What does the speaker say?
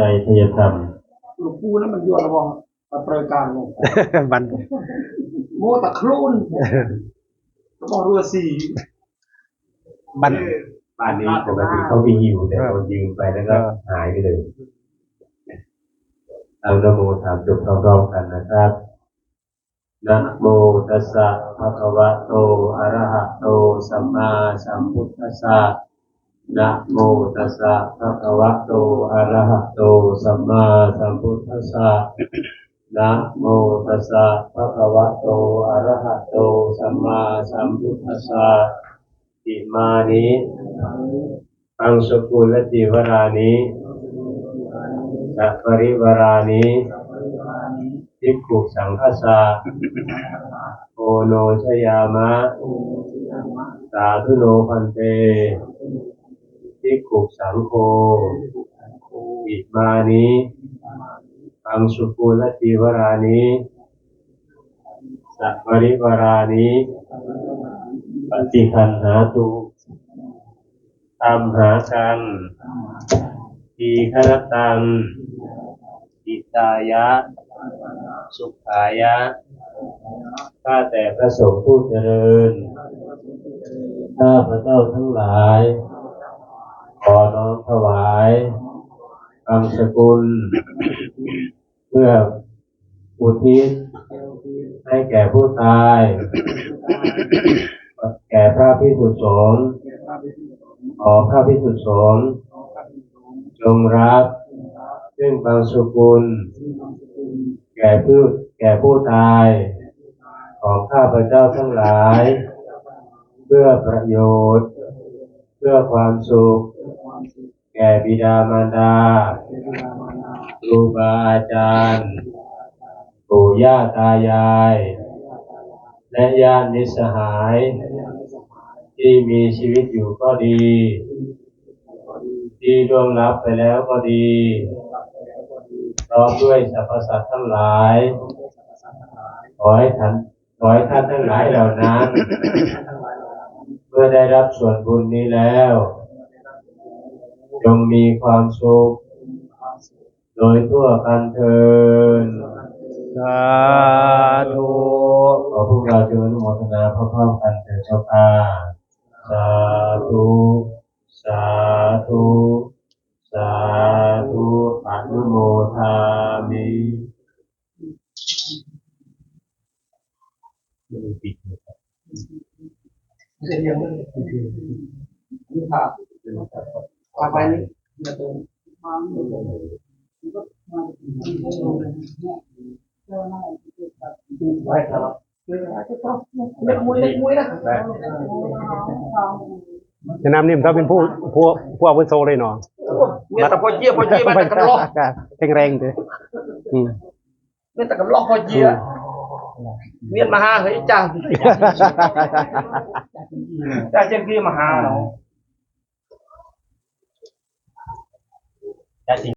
ใจทยธรรมหลวงปู่นั่นมันยวนระวังตะเปรยกลางลงบันโมตะครุนระวังเรือสีบันบ้านนี้ปกติเขามีอยู่แต่โดนยืมไปแล้วก็หายไปเลยเอานะโมถามจบพร้อมๆกันนะครับนะโมตัสสะภะคะวะโตอะระหะโตสัมมาสัมพุทธัสสะ นะโมตัสสะภะคะวะโต อะระหะโต สัมมาสัมพุทธัสสะนะโมตัสสะภะคะวะโต อะระหะโต สัมมาสัมพุทธัสสะอิมานิอังสกุลจิวรานิสัพริวรานิทิกุสังคสะโอโนชยามะ สาธุโนพันเต ทิกขุสังโฆอิมานิอังสุกุลจิวรานิสัพปริวรานิปฏิคันหาตุธรรมหากันทีฆนตังอิตายะ สุขายะ ข้าแต่พระสงฆ์ผู้เจริญ ข้าพระเจ้าทั้งหลาย ขอน้อมถวายคำสกุล เพื่ออุทิศให้แก่ผู้ตาย แก่พระพิสุสงฆ์ขอพระพิสุสงฆ์จงรับซึ่งบางสกุล แก่ผู้แก่ผู้ตาย ของข้าพเจ้าทั้งหลาย เพื่อประโยชน์ เพื่อความสุข แก่บิดามารดาครูบาอาจารย์ ปู่ย่าตายาย และญาติมิตรสหาย ที่มีชีวิตอยู่ก็ดี ที่ล่วงลับไปแล้วก็ดีพร้อมด้วยสรรพสัตว์ทั้งหลาย ขอให้ท่านขอให้ท่านทั้งหลายเหล่านั้น เมื่อได้รับส่วนบุญนี้แล้ว จงมีความสุข โดยทั่วกันเทินสาธุขอพวกเราจงอนุโมทนาพร้อมๆกันเถิดเจ้าค่ะสาธุสาธุสาธุอนุโมทามิปิดนะครับเรียนยังไม่ได้นี่ค่ะ ต่อไปนี่จะเป็นไว้ครับเล็กมุ้ยเล็กมุ้ยนะจะนำนี่มันก็เป็นผู้ผู้ผู้อาวุโสเลยเนาะเนี่ยแต่พอเยี่ยพอเยี่ยมาแต่กำลอกแข็งแรงเลยอืมเนี่ยแต่กำลอกพอเยี่ยเมียนมาหาเฮ้ยจ้าจ้าเจ้าพี่มาหาเนาะ casi